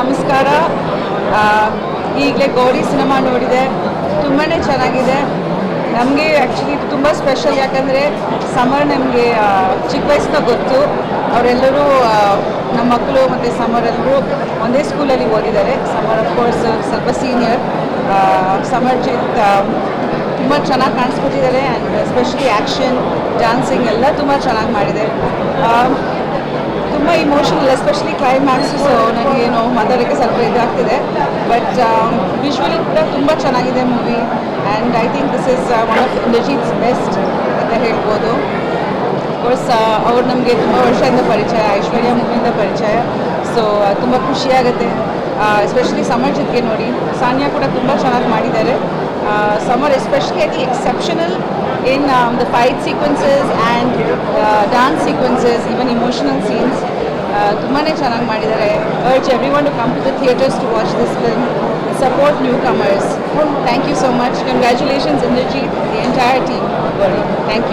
ನಮಸ್ಕಾರ. ಈಗಲೇ ಗೌರಿ ಸಿನಿಮಾ ನೋಡಿದೆ. ತುಂಬಾ ಚೆನ್ನಾಗಿದೆ. ನಮಗೆ ಆ್ಯಕ್ಚುಲಿ ತುಂಬ ಸ್ಪೆಷಲ್ ಯಾಕಂದರೆ ಸಮರ್ ನಮಗೆ ಚಿಕ್ಕ ವಯಸ್ಸಿನ ಗೊತ್ತು. ಅವರೆಲ್ಲರೂ ನಮ್ಮ ಮಕ್ಕಳು ಮತ್ತು ಸಮರ್ ಎಲ್ಲರೂ ಒಂದೇ ಸ್ಕೂಲಲ್ಲಿ ಓದಿದ್ದಾರೆ. ಸಮರ್ ಕೋರ್ಸ್ ಸ್ವಲ್ಪ ಸೀನಿಯರ್ ಸಮರ್ ಜಿತ್ ತುಂಬ ಚೆನ್ನಾಗಿ ಕಾಣಿಸ್ಕೊಟ್ಟಿದ್ದಾರೆ ಆ್ಯಂಡ್ ಎಸ್ಪೆಷಲಿ ಆ್ಯಕ್ಷನ್ ಡ್ಯಾನ್ಸಿಂಗ್ ಎಲ್ಲ ತುಂಬ ಚೆನ್ನಾಗಿ ಮಾಡಿದೆ ತುಂಬ ಇಮೋಷನಲ್ ಎಸ್ಪೆಷಲಿ ಕ್ಲೈಮ್ಯಾಕ್ಸು ಸೊ ನನಗೇನು ಮಾತಾಡೋಕ್ಕೆ ಸ್ವಲ್ಪ ಇದಾಗ್ತಿದೆ. ಬಟ್ ವಿಶ್ವಲಿ ಕೂಡ ತುಂಬ ಚೆನ್ನಾಗಿದೆ movie and I think this is one of Inderjit's best ಅಂತ ಹೇಳ್ಬೋದು. ಕೋರ್ಸ್ ಅವ್ರು ನಮಗೆ ತುಂಬ ವರ್ಷದಿಂದ ಪರಿಚಯ, ಐಶ್ವರ್ಯ ಮೂವಿಯಿಂದ ಪರಿಚಯ. ಸೊ ತುಂಬ ಖುಷಿಯಾಗುತ್ತೆ. ಎಸ್ಪೆಷಲಿ ಸಮರ್ ಜೊತೆಗೆ ನೋಡಿ. ಸಾನ್ಯಾ ಕೂಡ ತುಂಬ ಚೆನ್ನಾಗಿ ಮಾಡಿದ್ದಾರೆ. Samar especially I exceptional in the fight sequences and dance sequences even emotional scenes ಚೆನ್ನಾಗಿ ಮಾಡಿದ್ದಾರೆ urge everyone to come to the theatres to watch this film support newcomers thank you so much congratulations Inderjeet the entire team thank you